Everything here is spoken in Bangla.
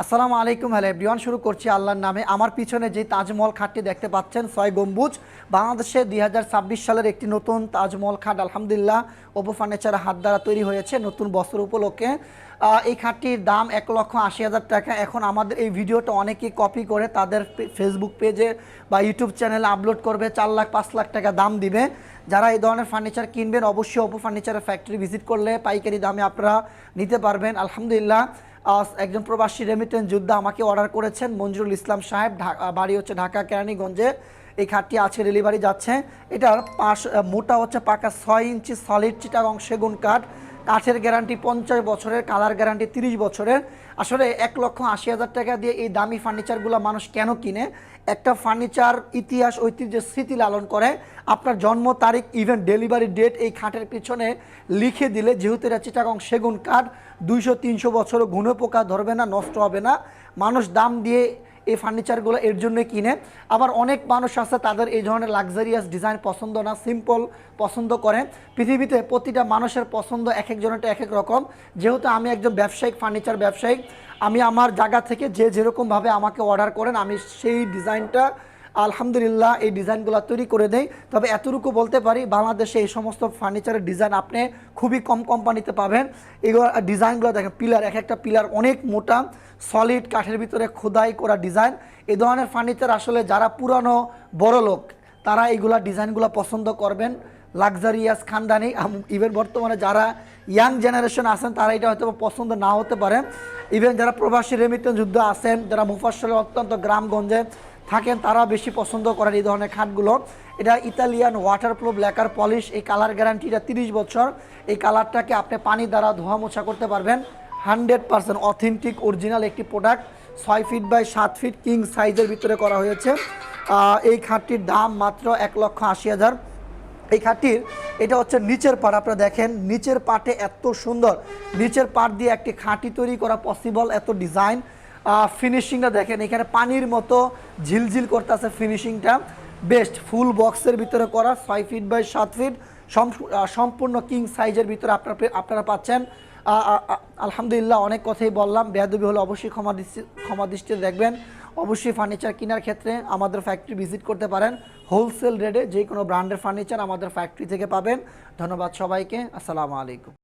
আসসালামু আলাইকুম। হ্যালো এভরিওয়ান, শুরু করছি আল্লাহর নামে। আমার পিছনে যে তাজমহল খাটটি দেখতে পাচ্ছেন, ছয় গম্বুজ, বাংলাদেশে দুই হাজার ছাব্বিশ সালের একটি নতুন তাজমহল খাট, আলহামদুলিল্লাহ, ওপো ফার্নিচার হাত দ্বারা তৈরি হয়েছে নতুন বছর উপলক্ষে। এই খাটটির দাম এক লক্ষ আশি হাজার টাকা। এখন আমাদের এই ভিডিওটা অনেকেই কপি করে তাদের ফেসবুক পেজে বা ইউটিউব চ্যানেলে আপলোড করবে, চার লাখ, পাঁচ লাখ টাকা দাম দিবে। যারা এই ধরনের ফার্নিচার কিনবেন, অবশ্যই ওপো ফার্নিচারের ফ্যাক্টরি ভিজিট করলে পাইকারি দামে আপনারা নিতে পারবেন, আলহামদুলিল্লাহ। একজন প্রবাসী রেমিটেন্স যোদ্ধা আমাকে অর্ডার করেছেন, মঞ্জুরুল ইসলাম সাহেব বাড়ি হচ্ছে ঢাকা, কেরানীগঞ্জে। এই খাটটি আছে ডেলিভারি যাচ্ছে। এটার পাশ মোটা হচ্ছে পাকা ছয় ইঞ্চি সলিড চিটাগং সেগুন কাঠ। কাঠের গ্যারান্টি পঞ্চাশ বছরের কালার গ্যারান্টি তিরিশ বছরের। আসলে এক লক্ষ আশি হাজার টাকা দিয়ে এই দামি ফার্নিচারগুলো মানুষ কেন কিনে? একটা ফার্নিচার ইতিহাস, ঐতিহ্যের স্মৃতি লালন করে। আপনার জন্ম তারিখ ইভেন ডেলিভারি ডেট এই খাটের পিছনে লিখে দিলে, যেহেতু এটা চিটাগং সেগুন কাঠ, দুইশো, তিনশো বছরও ঘুনে পোকা ধরবে না, নষ্ট হবে না। মানুষ দাম দিয়ে এই ফার্নিচারগুলো এর জন্য কিনে। আবার অনেক মানুষ আছে তাদের এই ধরনের লাক্সারিয়াস ডিজাইন পছন্দ না সিম্পল পছন্দ করে। পৃথিবীতে প্রতিটা মানুষের পছন্দ এক একজনেরটা এক এক রকম। যেহেতু আমি একজন ব্যবসায়িক ফার্নিচার ব্যবসায়িক আমি আমার জায়গা থেকে যে যেরকমভাবে আমাকে অর্ডার করেন, আমি সেই ডিজাইনটা আলহামদুলিল্লাহ, এই ডিজাইনগুলো তৈরি করে দেয় তবে এতটুকু বলতে পারি, বাংলাদেশে এই সমস্ত ফার্নিচারের ডিজাইন আপনি খুবই কম কোম্পানিতে পাবেন। এগুলো ডিজাইনগুলো দেখেন, পিলার, এক একটা পিলার অনেক মোটা সলিড কাঠের ভিতরে খোদাই করা ডিজাইন। এই ধরনের ফার্নিচার আসলে যারা পুরানো, বড় লোক, তারা এইগুলা ডিজাইনগুলো পছন্দ করবেন। লাক্সারিয়াস খানদানি ইভেন বর্তমানে যারা ইয়াং জেনারেশন আছেন, তারা এটা হয়তো পছন্দ না হতে পারে। ইভেন যারা প্রবাসী রেমিটেন্স যুদ্ধ আছেন, যারা মুফাসলে অত্যন্ত গ্রামগঞ্জে থাকেন তারা বেশি পছন্দ করেন এই ধরনের খাটগুলো। এটা Italian waterproof lacquer polish এই কালার গ্যারান্টিটা তিরিশ বছর। এই কালারটাকে আপনি পানি দ্বারা ধোয়া মোছা করতে পারবেন। হান্ড্রেড পার্সেন্ট অথেন্টিক অরিজিনাল একটি প্রোডাক্ট ছয় ফিট বাই সাত ফিট কিং সাইজের ভিতরে করা হয়েছে। এই খাটটির দাম মাত্র এক লক্ষ আশি হাজার। এই খাটটির, এটা হচ্ছে নিচের পাট আপনারা দেখেন, নিচের পাটে এত সুন্দর। নিচের পাট দিয়ে একটি খাঁটি তৈরি করা পসিবল এত ডিজাইন ফিনিশিংটা দেখেন, এখানে পানির মতো ঝিলঝিল করতেছে ফিনিশিংটা বেস্ট ফুল বক্সের ভিতরে করা ছয় ফিট বাই সাত ফিট সম- সম্পূর্ণ কিং সাইজের ভিতরে আপনারা আপনারা পাচ্ছেন। আলহামদুলিল্লাহ অনেক কথাই বললাম, বেয়াদবি হলে অবশ্যই ক্ষমা দৃষ্টি ক্ষমা দৃষ্টিতে দেখবেন। অবশ্যই ফার্নিচার কেনার ক্ষেত্রে আমাদের ফ্যাক্টরি ভিজিট করতে পারেন। হোলসেল রেটে যে কোনো ব্র্যান্ডের ফার্নিচার আমাদের ফ্যাক্টরি থেকে পাবেন। ধন্যবাদ সবাইকে, আসসালামু আলাইকুম।